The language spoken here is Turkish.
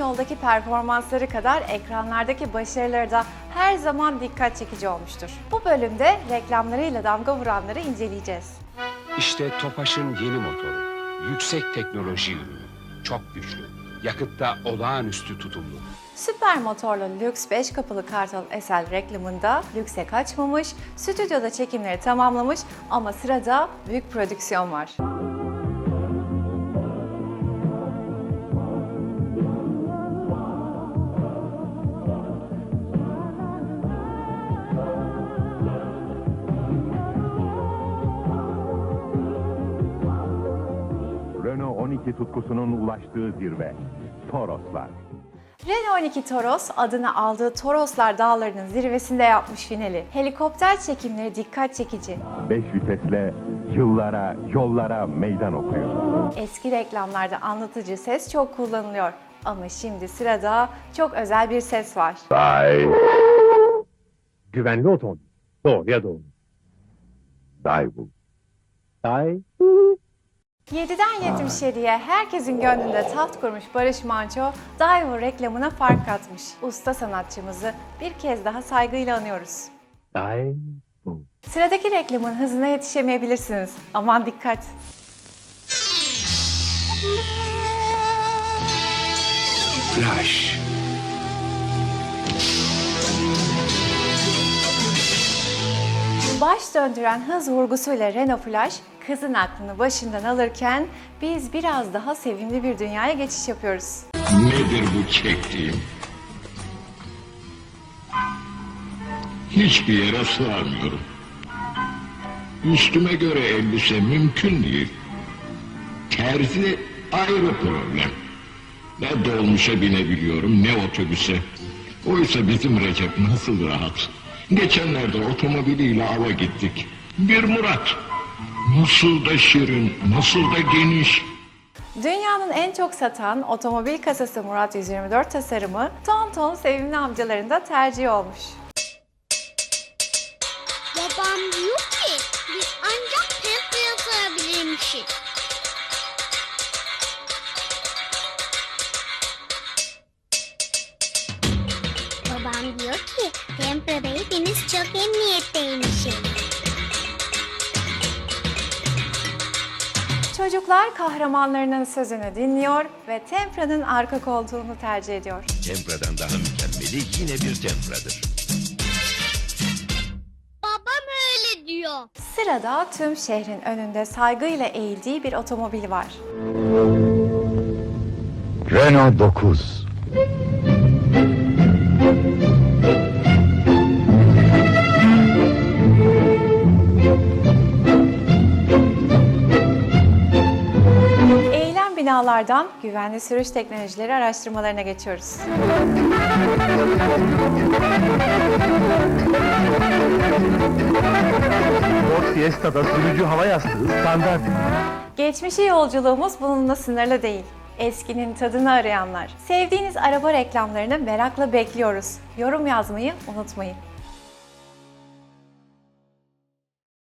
yoldaki performansları kadar ekranlardaki başarıları da her zaman dikkat çekici olmuştur. Bu bölümde reklamlarıyla damga vuranları inceleyeceğiz. İşte Tofaş'ın yeni motoru. Yüksek teknoloji ürünü. Çok güçlü. Yakıtta olağanüstü tutumlu. Süper motorlu lüks 5 kapılı Kartal SL reklamında lükse kaçmamış, stüdyoda çekimleri tamamlamış ama sırada büyük prodüksiyon var. 12 tutkusunun ulaştığı zirve. Toroslar. Renault 12 Toros adını aldığı Toroslar Dağları'nın zirvesinde yapmış finali. Helikopter çekimleri dikkat çekici. 5 vitesle yıllara, yollara meydan okuyor. Eski reklamlarda anlatıcı ses çok kullanılıyor. Ama şimdi sırada çok özel bir ses var. Day, Güvenli otomobil. Doğruya doğru. Daewoo. Day. 7'den 77'ye herkesin gönlünde taht kurmuş Barış Manço, Daewoo reklamına fark katmış. Usta sanatçımızı bir kez daha saygıyla anıyoruz. Day. Sıradaki reklamın hızına yetişemeyebilirsiniz. Aman dikkat! Flash. Baş döndüren hız vurgusuyla Renault Flash, kızın aklını başından alırken biz biraz daha sevimli bir dünyaya geçiş yapıyoruz. Nedir bu çektiğim? Hiçbir yere sığamıyorum. Üstüme göre elbise mümkün değil. Terzi ayrı problem. Ne dolmuşa binebiliyorum ne otobüse. Oysa bizim Recep nasıl rahat. Geçenlerde otomobiliyle ava gittik. Bir Murat. Nasıl da şirin, nasıl da geniş. Dünyanın en çok satan otomobil kasası Murat 124 tasarımı ton ton sevimli amcaların da tercih olmuş. Babam diyor ki biz ancak tempoya sığabilirmişiz. Babam diyor ki tempoda çok emniyetteymişiz. Çocuklar kahramanlarının sözünü dinliyor ve Tempra'nın arka koltuğunu tercih ediyor. Tempra'dan daha mükemmeli yine bir Tempra'dır. Babam öyle diyor. Sırada tüm şehrin önünde saygıyla eğildiği bir otomobil var. Renault 9. binalardan güvenli sürüş teknolojileri araştırmalarına geçiyoruz. Ford Fiesta'da sürücü hava yastığı standart. Geçmişe yolculuğumuz bununla sınırlı değil. Eskinin tadını arayanlar. Sevdiğiniz araba reklamlarını merakla bekliyoruz. Yorum yazmayı unutmayın.